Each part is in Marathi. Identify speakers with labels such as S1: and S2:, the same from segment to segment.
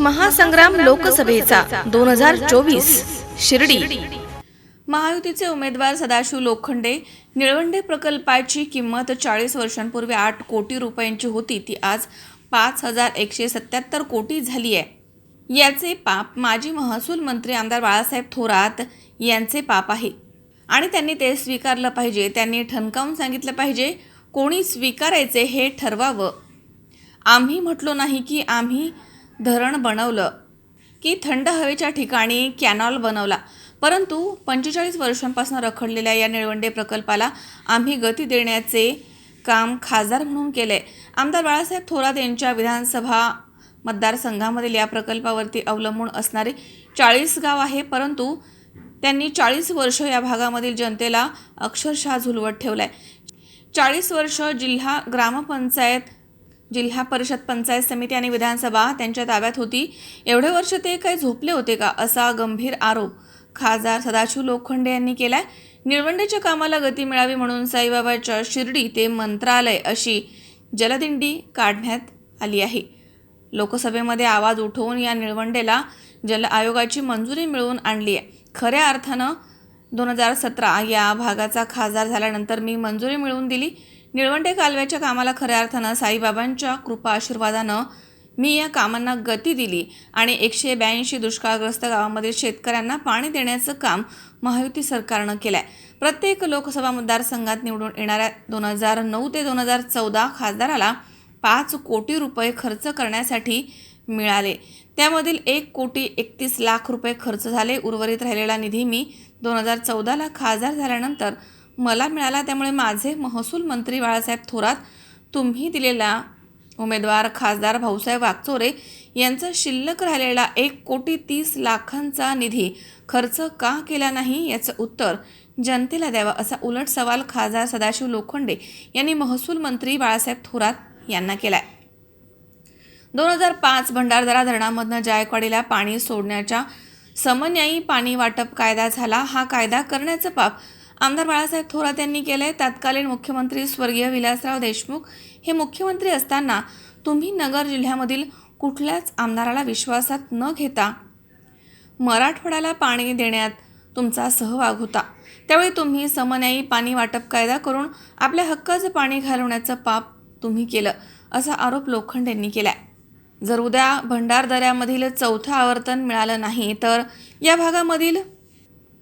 S1: महासंग्राम लोकसभेचा दोन हजार चोवीस शिर्डी. महायुतीचे उमेदवार सदाशिव लोखंडे निळवंडे प्रकल्पाची किंमत चाळीस वर्षांपूर्वी आठ कोटी रुपयांची होती. ती आज पाच हजार एकशे सत्याहत्तर कोटी झाली आहे. याचे पाप माजी महसूल मंत्री आमदार बाळासाहेब थोरात यांचे पाप आहे. आणि त्यांनी ते स्वीकारलं पाहिजे त्यांनी ठणकावून सांगितलं पाहिजे कोणी स्वीकारायचे हे ठरवावं. आम्ही म्हटलो नाही की आम्ही धरण बनवलं की थंड हवेच्या ठिकाणी कॅनॉल बनवला. परंतु पंचेचाळीस वर्षांपासून रखडलेल्या या निळवंडे प्रकल्पाला आम्ही गती देण्याचे काम खासदार म्हणून केले आमदार बाळासाहेब थोरात यांच्या विधानसभा मतदारसंघामधील या प्रकल्पावरती अवलंबून असणारे चाळीस गाव आहे परंतु त्यांनी चाळीस वर्ष या भागामधील जनतेला अक्षरशः झुलवत ठेवलाय. चाळीस वर्ष जिल्हा ग्रामपंचायत जिल्हा परिषद पंचायत समिती आणि विधानसभा त्यांच्या ताब्यात होती. एवढे वर्ष ते काही झोपले होते का? असा गंभीर आरोप खासदार सदाशिव लोखंडे यांनी केलाय. निळवंडेच्या कामाला गती मिळावी म्हणून साईबाबाच्या शिर्डी ते मंत्रालय अशी जलदिंडी काढण्यात आली आहे. लोकसभेमध्ये आवाज उठवून या निळवंडेला जल आयोगाची मंजुरी मिळवून आणली आहे. खऱ्या अर्थानं दोन हजार सतरा या भागाचा खासदार झाल्यानंतर मी मंजुरी मिळवून दिली. निळवंडे कालव्याच्या कामाला खऱ्या अर्थानं साईबाबांच्या कृपा आशीर्वादानं मी या कामांना गती दिली आणि एकशे ब्याऐंशी दुष्काळग्रस्त गावांमधील शेतकऱ्यांना पाणी देण्याचं काम महायुती सरकारनं केलं आहे प्रत्येक लोकसभा मतदारसंघात निवडून येणाऱ्या दोन हजार नऊ ते दोन हजार चौदा खासदाराला पाच कोटी रुपये खर्च करण्यासाठी मिळाले. त्यामधील एक कोटी एकतीस लाख रुपये खर्च झाले. उर्वरित राहिलेला निधी मी दोन हजार चौदाला खासदार झाल्यानंतर मला मिळाला त्यामुळे माझे महसूल मंत्री बाळासाहेब थोरात तुम्ही दिलेला उमेदवार खासदार भाऊसाहेब वागचोरे यांचा शिल्लक राहिलेला एक कोटी तीस लाखांचा निधी खर्च का केला नाही याचं उत्तर जनतेला द्यावं असा उलट सवाल खासदार सदाशिव लोखंडे यांनी महसूल मंत्री बाळासाहेब थोरात यांना केलाय. दोन हजार पाच भंडारदरा धरणामधनं जायकवाडीला पाणी सोडण्याच्या समन्यायी पाणी वाटप कायदा झाला. हा कायदा करण्याचं पाप आमदार बाळासाहेब थोरात यांनी केले तत्कालीन मुख्यमंत्री स्वर्गीय विलासराव देशमुख हे मुख्यमंत्री असताना तुम्ही नगर जिल्ह्यामधील कुठल्याच आमदाराला विश्वासात न घेता मराठवाड्याला पाणी देण्यात तुमचा सहभाग होता. त्यावेळी तुम्ही समन्यायी पाणी वाटप कायदा करून आपल्या हक्काचं पाणी घालवण्याचं पाप तुम्ही केलं असा आरोप लोखंड यांनी केला जर उद्या भंडारदऱ्यामधील चौथं आवर्तन मिळालं नाही तर या भागामधील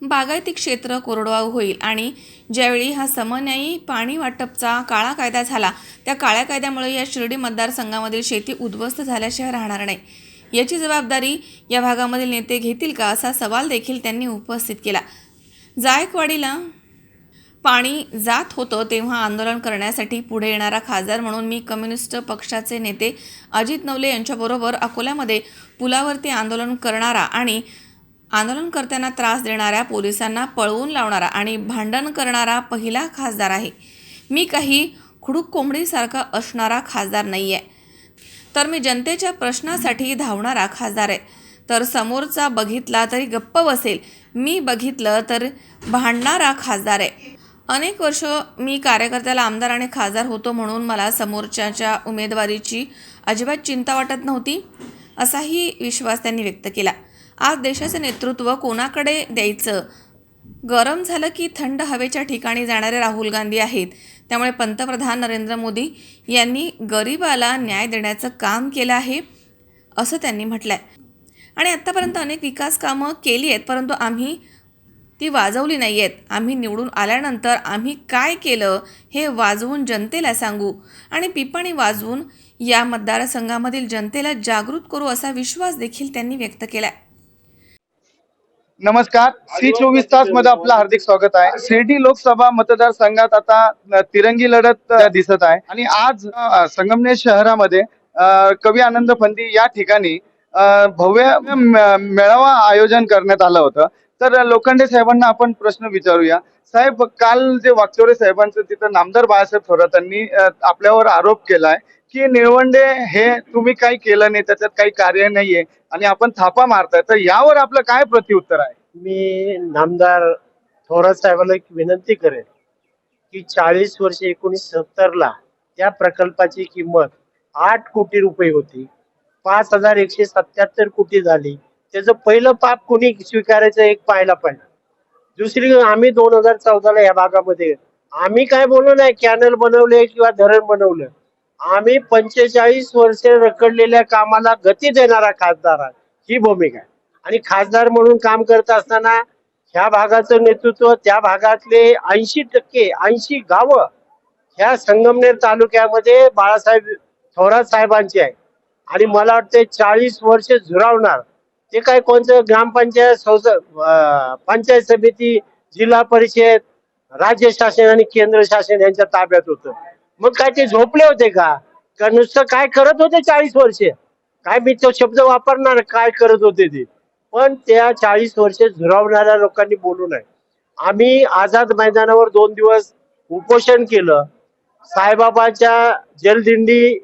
S1: बागायती क्षेत्र कोरडवाहू होईल आणि ज्यावेळी हा समन्यायी पाणी वाटपचा काळा कायदा झाला त्या काळ्या कायद्यामुळे या शिर्डी मतदारसंघामधील शेती उद्ध्वस्त झाल्याशिवाय राहणार नाही. याची जबाबदारी या भागामधील नेते घेतील का असा सवाल देखील त्यांनी उपस्थित केला. जायकवाडीला पाणी जात होतं तेव्हा आंदोलन करण्यासाठी पुढे येणारा खासदार म्हणून मी कम्युनिस्ट पक्षाचे नेते अजित नवले यांच्याबरोबर अकोल्यामध्ये पुलावरती आंदोलन करणारा आणि आंदोलनकर्त्यांना त्रास देणाऱ्या पोलिसांना पळवून लावणारा आणि भांडण करणारा पहिला खासदार आहे. मी काही खुडूक कोंबडीसारखा असणारा खासदार नाही आहे तर मी जनतेच्या प्रश्नासाठी धावणारा खासदार आहे. तर समोरचा बघितला तरी गप्प बसेल. मी बघितलं तर भांडणारा खासदार आहे. अनेक वर्ष मी कार्यकर्त्याला आमदार आणि खासदार होतो म्हणून मला समोरच्याच्या उमेदवारीची अजिबात चिंता वाटत नव्हती असाही विश्वास त्यांनी व्यक्त केला. आज देशाचे नेतृत्व कोणाकडे द्यायचं? गरम झालं की थंड हवेच्या ठिकाणी जाणारे राहुल गांधी आहेत. त्यामुळे पंतप्रधान नरेंद्र मोदी यांनी गरिबाला न्याय देण्याचं काम केलं आहे असं त्यांनी म्हटलं आहे आणि आत्तापर्यंत अनेक विकास कामं केली आहेत परंतु आम्ही ती वाजवली नाही आहेत. आम्ही निवडून आल्यानंतर आम्ही काय केलं हे वाजवून जनतेला सांगू. आणि पिपाणी वाजवून या मतदारसंघामधील जनतेला जागृत करू असा विश्वास देखील त्यांनी व्यक्त केला आहे
S2: नमस्कार. सी चोवीस तासमध्ये आपलं हार्दिक स्वागत आहे. शिर्डी लोकसभा मतदारसंघात आता तिरंगी लढत दिसत आहे. आणि आज संगमनेर शहरामध्ये कवी आनंद फंदी या ठिकाणी भव्य मेळावा आयोजन करण्यात आलं होतं. तर लोखंडे साहेबांना आपण प्रश्न विचारूया. साहेब काल जे वागचोरे साहेबांचं तिथं नामदार बाळासाहेब थोरातांनी आपल्यावर आरोप केलाय की निळवंडे हे तुम्ही काही केलं नाही त्याच्यात काही कार्य नाहीये आणि आपण थापा मारताय. तर यावर आपलं काय प्रत्युत्तर आहे?
S3: मी नामदार थोरात साहेबांना एक विनंती करेन की चाळीस वर्ष एकोणीस सत्तर ला त्या प्रकल्पाची किंमत आठ कोटी रुपये होती. पाच हजार एकशे सत्याहत्तर कोटी झाली. त्याचं पहिलं पाप कुणी स्वीकारायचं एक पाहायला पाहिजे. दुसरी आम्ही दोन हजार चौदाला या भागामध्ये आम्ही काय बोललो नाही कॅनल बनवले किंवा धरण बनवलं. आम्ही पंचेचाळीस वर्षे रखडलेल्या कामाला गती देणारा खासदार आहे. ही भूमिका आहे. आणि खासदार म्हणून काम करत असताना ह्या भागाचं नेतृत्व त्या भागातले ऐंशी टक्के ऐंशी गावं ह्या संगमनेर तालुक्यामध्ये बाळासाहेब थोरात साहेबांची आहे आणि मला वाटते चाळीस वर्ष झुरावणार ते काय कोणतं ग्रामपंचायत संस- पंचायत समिती जिल्हा परिषद राज्य शासन आणि केंद्र शासन यांच्या ताब्यात होतं. मग काय ते झोपले होते का? का नुसतं काय करत होते चाळीस वर्ष? काय मी तो शब्द वापरणार काय करत होते ते? पण त्या चाळीस वर्ष झुरावणाऱ्या लोकांनी बोलू नये. आम्ही आझाद मैदानावर दोन दिवस उपोषण केलं. साईबाबाच्या जलदिंडी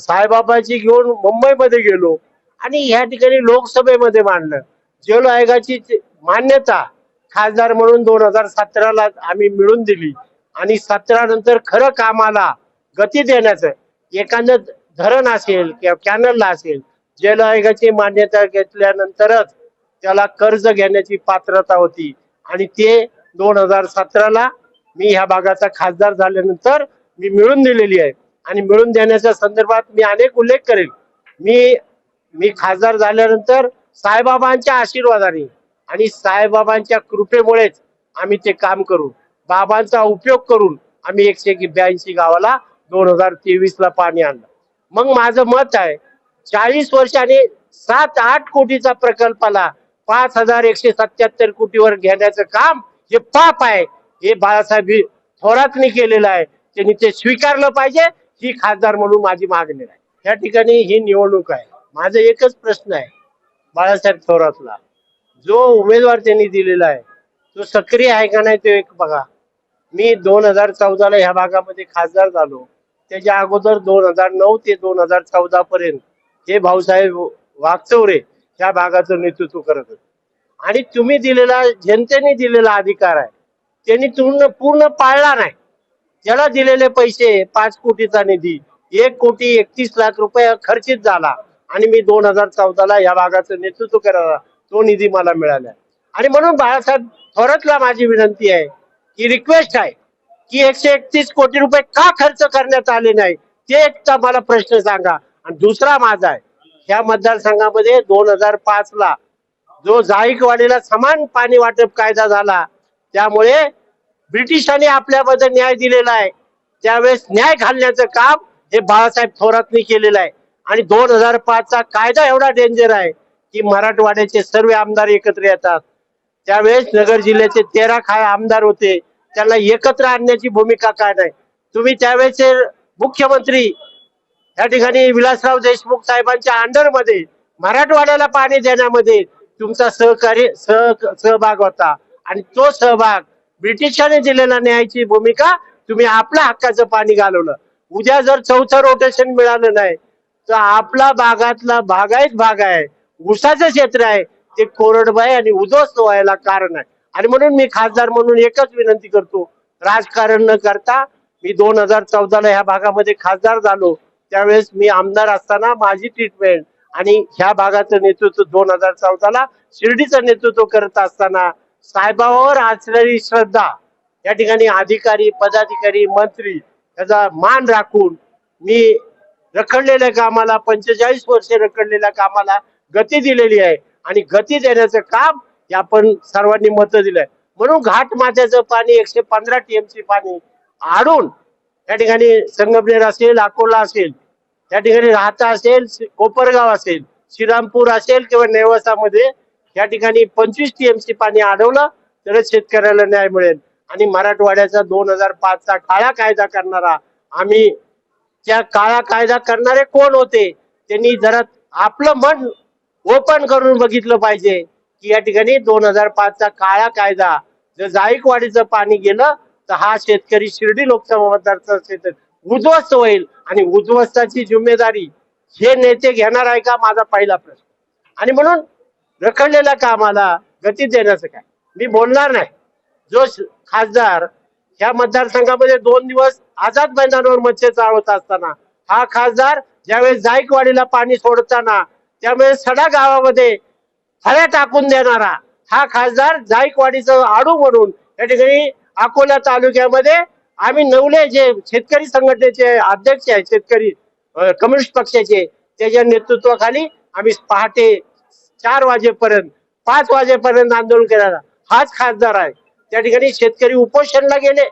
S3: साईबाबाची घेऊन मुंबईमध्ये गेलो. आणि ह्या ठिकाणी लोकसभेमध्ये मांडलं. जल आयोगाची मान्यता खासदार म्हणून दोन हजार सतराला आम्ही मिळून दिली. आणि सतरा नंतर खरं कामाला गती देण्याचं. एखादं धरण असेल किंवा कॅनलला असेल जल आयोगाची मान्यता घेतल्यानंतरच त्याला कर्ज घेण्याची पात्रता होती. आणि ते दोन हजार सतराला मी ह्या भागाचा खासदार झाल्यानंतर मी मिळून दिलेली आहे. आणि मिळून देण्याच्या संदर्भात मी अनेक उल्लेख करेल. मी मी खासदार झाल्यानंतर साईबाबांच्या आशीर्वादाने आणि साईबाबांच्या कृपेमुळेच आम्ही ते काम करू. बाबांचा उपयोग करून आम्ही एकशे ब्याऐंशी गावाला दोन हजार तेवीस ला पाणी आणलं. मग माझं मत आहे चाळीस वर्षाने सात आठ कोटीचा प्रकल्पाला पाच हजार एकशे सत्याहत्तर कोटीवर घेण्याचं काम हे पाप आहे. हे बाळासाहेब थोरातनी केलेलं आहे. त्यांनी ते स्वीकारलं पाहिजे ही खासदार म्हणून माझी मागणी आहे. त्या ठिकाणी ही निवडणूक आहे. माझा एकच प्रश्न आहे बाळासाहेब थोरातला. जो उमेदवार त्यांनी दिलेला आहे तो सक्रिय आहे का नाही ते एक बघा. मी दोन हजार चौदाला ह्या भागामध्ये खासदार झालो. त्याच्या अगोदर दोन हजार नऊ ते दोन हजार चौदा पर्यंत हे भाऊसाहेब वागचौरे ह्या भागाचं नेतृत्व करत होते. आणि तुम्ही दिलेला जनतेने दिलेला अधिकार आहे. त्यांनी पूर्ण पूर्ण पाळला नाही. त्याला दिलेले पैसे पाच कोटीचा निधी एक कोटी एकतीस लाख रुपये खर्चित झाला आणि मी दोन हजार चौदाला या भागाचं नेतृत्व करायला तो निधी मला मिळाला. आणि म्हणून बाळासाहेब थोरातला माझी विनंती आहे ही रिक्वेस्ट आहे की एकशे एकतीस कोटी रुपये का खर्च करण्यात आले नाही ते एक तर मला प्रश्न सांगा. आणि दुसरा माझा आहे ह्या मतदारसंघामध्ये दोन हजार पाच ला जो जाईकवाडीला समान पाणी वाटप कायदा झाला त्यामुळे ब्रिटिशांनी आपल्याबद्दल न्याय दिलेला आहे. त्यावेळेस न्याय घालण्याचं काम हे बाळासाहेब थोरातनी केलेलं आहे. आणि दोन हजार पाच चा कायदा एवढा डेंजर आहे की मराठवाड्याचे सर्व आमदार एकत्र येतात. त्यावेळेस नगर जिल्ह्याचे तेरा खा आमदार होते. त्याला एकत्र आणण्याची भूमिका काय नाही. तुम्ही त्यावेळेचे मुख्यमंत्री या ठिकाणी विलासराव देशमुख साहेबांच्या अंडरमध्ये मराठवाड्याला पाणी देण्यामध्ये तुमचा सहकार्य सह सहभाग होता. आणि तो सहभाग ब्रिटिशांनी दिलेला न्यायाची भूमिका तुम्ही आपल्या हक्काचं पाणी घालवलं. उद्या जर चौथं रोटेशन मिळालं नाही तर आपला भागातला भागायच भाग आहे. ऊसाचं क्षेत्र आहे. ते कोरडबाई आणि उद्ध्वस्त व्हायला कारण आहे. आणि म्हणून मी खासदार म्हणून एकच विनंती करतो राजकारण न करता मी दोन हजार चौदाला ह्या भागामध्ये खासदार झालो. त्यावेळेस मी आमदार असताना माझी ट्रीटमेंट आणि ह्या भागाचं नेतृत्व दोन हजार चौदाला शिर्डीचं नेतृत्व करत असताना साहेबावर असणारी श्रद्धा या ठिकाणी अधिकारी पदाधिकारी मंत्री याचा मान राखून मी रखडलेल्या कामाला पंचेचाळीस वर्ष रखडलेल्या कामाला गती दिलेली आहे. आणि गती देण्याचं काम हे आपण सर्वांनी मत दिलंय. म्हणून घाट माथ्याचं पाणी एकशे पंधरा टीएमसी पाणी आडून या ठिकाणी संगमनेर असेल अकोला असेल त्या ठिकाणी राहता असेल कोपरगाव असेल श्रीरामपूर असेल किंवा नेवासामध्ये या ठिकाणी पंचवीस टीएमसी पाणी अडवलं तरच शेतकऱ्याला न्याय मिळेल. आणि मराठवाड्याचा दोन हजार पाच चा काळा कायदा करणारा आम्ही त्या काळा कायदा करणारे कोण होते? त्यांनी जरा आपलं मन ओपन करून बघितलं पाहिजे की या ठिकाणी दोन हजार पाचचा काळा कायदा जर जायकवाडीचं पाणी गेलं तर हा शेतकरी शिर्डी लोकसभा मतदारसंघ उद्ध्वस्त होईल. आणि उद्ध्वस्ताची जिम्मेदारी हे नेते घेणार आहे का? माझा पहिला प्रश्न. आणि म्हणून रखडलेल्या कामाला गती देण्याचं काय? मी बोलणार नाही. जो खासदार ह्या मतदारसंघामध्ये दोन दिवस आझाद मैदानावर मच्छे चालवत असताना हा खासदार ज्यावेळेस जायकवाडीला पाणी सोडताना त्यामुळे सडा गावामध्ये फळ्या टाकून देणारा हा खासदार जायकवाडीचं आडू म्हणून या ठिकाणी अकोला तालुक्यामध्ये आम्ही नवले जे शेतकरी संघटनेचे अध्यक्ष आहेत शेतकरी कम्युनिस्ट पक्षाचे त्याच्या नेतृत्वाखाली आम्ही पहाटे चार वाजेपर्यंत पाच वाजेपर्यंत आंदोलन केलेला हाच खासदार आहे. त्या ठिकाणी शेतकरी उपोषणला गेले.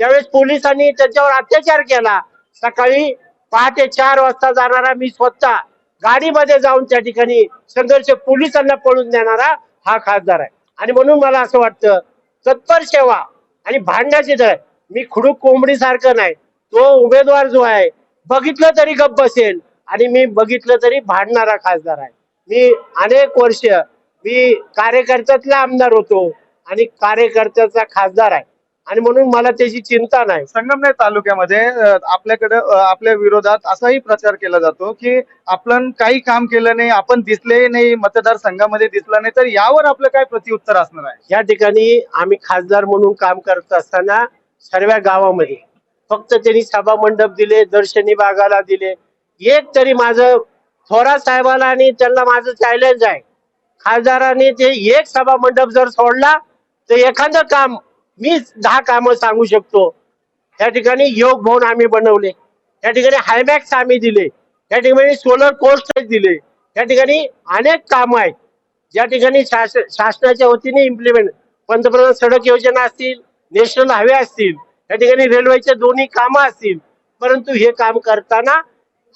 S3: त्यावेळेस पोलिसांनी त्याच्यावर अत्याचार केला. सकाळी पहाटे चार वाजता जाणारा मी स्वतः गाडीमध्ये जाऊन त्या ठिकाणी संघर्ष पोलिसांना पळून देणारा हा खासदार आहे. आणि म्हणून मला असं वाटतं तत्पर सेवा आणि भांडण्याची दर मी खुडूक कोंबडी सारखं नाही. तो उमेदवार जो आहे बघितलं तरी गप्प बसेल आणि मी बघितलं तरी भांडणारा खासदार आहे. मी अनेक वर्ष मी कार्यकर्त्यातला आमदार होतो आणि कार्यकर्त्याचा खासदार आहे. आणि म्हणून मला त्याची चिंता नाही.
S2: संगमनेर तालुक्यामध्ये अ, आपल्याकडे अ, आपल्या विरोधात असाही प्रचार केला जातो की आपण काही काम केलं नाही आपण दिसले नाही मतदारसंघामध्ये दिसला नाही तर यावर आपलं काय प्रत्युत्तर असणार आहे?
S3: या ठिकाणी आम्ही खासदार म्हणून काम करत असताना सर्व गावामध्ये फक्त त्यांनी सभा मंडप दिले दर्शनी बागाला दिले. एक तरी माझं थोरात साहेबाला आणि त्यांना माझं चॅलेंज आहे. खासदारांनी ते एक सभा मंडप जर सोडला तर एखादं काम मीच दहा कामं सांगू शकतो. त्या ठिकाणी योग भवन आम्ही बनवले. त्या ठिकाणी हायमॅक्स आम्ही दिले. त्या ठिकाणी सोलर कोस्ट दिले. त्या ठिकाणी अनेक कामं आहेत. ज्या ठिकाणी शास- शासनाच्या वतीने इम्प्लिमेंट पंतप्रधान सडक योजना असतील नॅशनल हायवे असतील त्या ठिकाणी रेल्वेचे दोन्ही कामं असतील. परंतु हे काम करताना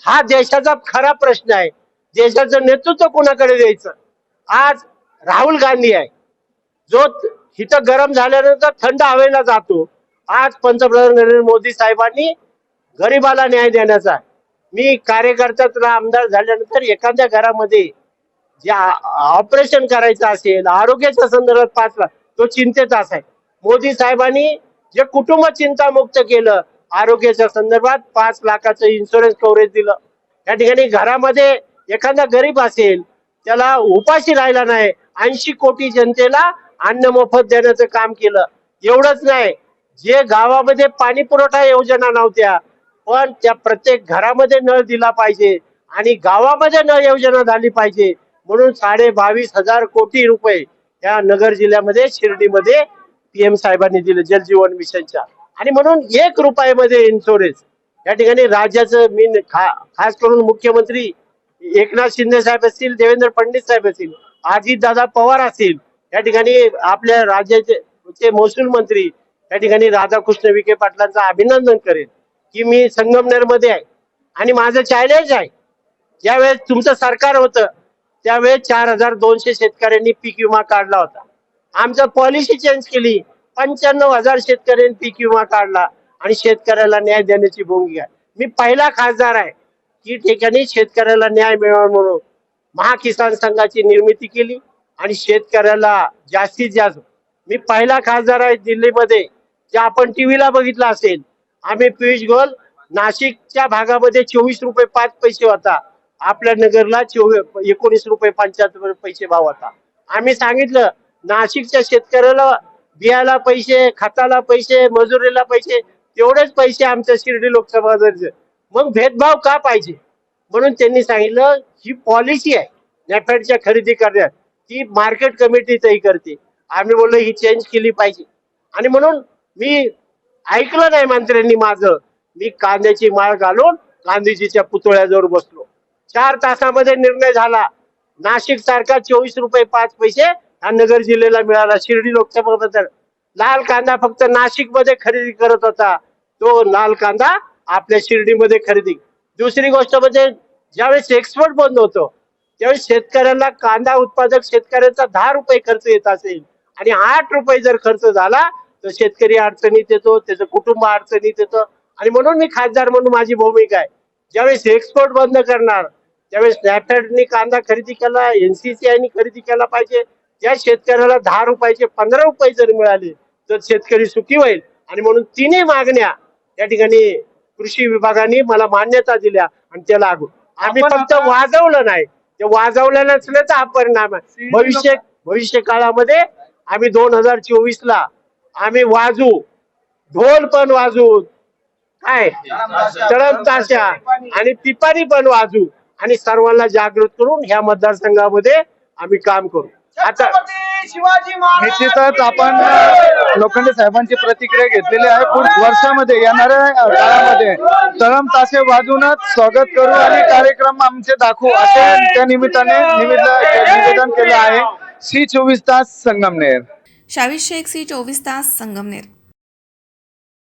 S3: हा देशाचा खरा प्रश्न आहे. देशाचं नेतृत्व कोणाकडे द्यायचं? आज राहुल गांधी आहे. जो इथं गरम झाल्यानंतर थंड हवेला जातो. आज पंतप्रधान नरेंद्र मोदी साहेबांनी गरिबाला न्याय देण्याचा मी कार्यकर्त्याचा आमदार झाल्यानंतर एखाद्या घरामध्ये जे ऑपरेशन करायचं असेल आरोग्याच्या संदर्भात पाच लाख तो चिंतेचा असाय मोदी साहेबांनी जे कुटुंब चिंतामुक्त केलं आरोग्याच्या संदर्भात पाच लाखाचं इन्शुरन्स कव्हरेज दिलं. या ठिकाणी घरामध्ये एखादा गरीब असेल त्याला उपाशी राहिला नाही ऐंशी कोटी जनतेला अन्न मोफत देण्याचं काम केलं. एवढंच नाही जे गावामध्ये पाणी पुरवठा योजना नव्हत्या पण त्या प्रत्येक घरामध्ये नळ दिला पाहिजे आणि गावामध्ये नळ योजना झाली पाहिजे. म्हणून साडे बावीस हजार कोटी रुपये या नगर जिल्ह्यामध्ये शिर्डीमध्ये पीएम साहेबांनी दिले जलजीवन मिशनच्या. आणि म्हणून एक रुपयामध्ये इन्शुरन्स या ठिकाणी राज्याचं मी खा, खास करून मुख्यमंत्री एकनाथ शिंदे साहेब असतील देवेंद्र फडणवीस साहेब असतील अजित दादा पवार असतील या ठिकाणी आपल्या राज्याचे ते महसूल मंत्री या ठिकाणी राधाकृष्ण विखे पाटलांचं अभिनंदन करेन की मी संगमनेरमध्ये आहे आणि माझं चॅलेंज आहे. ज्यावेळेस तुमचं सरकार होतं त्यावेळेस चार हजार दोनशे शेतकऱ्यांनी पीक विमा काढला होता. आमचं पॉलिसी चेंज केली. पंच्याण्णव हजार शेतकऱ्यांनी पीक विमा काढला आणि शेतकऱ्याला न्याय देण्याची भूमिका आहे. मी पहिला खासदार आहे. की ठिकाणी शेतकऱ्याला न्याय मिळावा म्हणून महाकिसान संघाची निर्मिती केली. आणि शेतकऱ्याला जास्तीत जास्त. मी पहिला खासदार आहे दिल्लीमध्ये. जे आपण टीव्हीला बघितलं असेल आम्ही पियुष गोल नाशिकच्या भागामध्ये चोवीस रुपये पाच पैसे होता. आपल्या नगरला चोवीस एकोणीस रुपये पंच्याहत्तर पैसे भाव होता. आम्ही सांगितलं नाशिकच्या शेतकऱ्याला बियाला पैसे खताला पैसे मजुरीला पैसे तेवढेच पैसे आमच्या शिर्डी लोकसभा मग भेदभाव का पाहिजे? म्हणून त्यांनी सांगितलं ही पॉलिसी आहे. नॅफेडच्या खरेदी करण्यात. ती मार्केट कमिटी तय करते. आम्ही बोललो ही चेंज केली पाहिजे. आणि म्हणून मी ऐकलं नाही मंत्र्यांनी माझं. मी कांद्याची माळ घालून गांधीजीच्या पुतळ्याजवळ बसलो. चार तासामध्ये निर्णय झाला. नाशिक सारखा चोवीस रुपये पाच पैसे हा नगर जिल्ह्याला मिळाला. शिर्डी लोकसभा मतदार लाल कांदा फक्त नाशिकमध्ये खरेदी करत होता. तो लाल कांदा आपल्या शिर्डीमध्ये खरेदी. दुसरी गोष्ट म्हणजे ज्यावेळेस एक्सपोर्ट बंद होतो त्यावेळेस शेतकऱ्याला कांदा उत्पादक शेतकऱ्याचा दहा रुपये खर्च येत असेल आणि आठ रुपये जर खर्च झाला तर शेतकरी अडचणीत येतो त्याचं कुटुंब अडचणीत येतं. आणि म्हणून मी खासदार म्हणून माझी भूमिका आहे. ज्यावेळेस एक्सपोर्ट बंद करणार त्यावेळेस नॅफेडनी कांदा खरेदी केला एनसीसीआयनी खरेदी केला पाहिजे त्या शेतकऱ्याला दहा रुपयाचे पंधरा रुपये जर मिळाले तर शेतकरी सुखी होईल. आणि म्हणून तिन्ही मागण्या या ठिकाणी कृषी विभागाने मला मान्यता दिल्या आणि त्याला लागू आम्ही फक्त वाजवलं नाही. ते वाजवलं नसल्याचा हा परिणाम आहे. भविष्य भविष्य काळामध्ये आम्ही दोन हजार चोवीस ला आम्ही वाजू. ढोल पण वाजू. काय? तळम ताशा आणि पिपारी पण वाजू. आणि सर्वांना जागृत करून ह्या मतदारसंघामध्ये आम्ही काम करू. आता
S2: निश्चितच आपण लोखंडे साहेबांची प्रतिक्रिया घेतलेली आहे. पुढील वर्षामध्ये येणाऱ्या काळामध्ये तळम ताशे वाजूनच स्वागत करू आणि कार्यक्रम आमचे दाखवू असे त्या निमित्ताने निमित्त निवेदन केलं आहे. सी चोवीस तास संगमनेर.
S1: शावीस शेख सी चोवीस तास संगमनेर.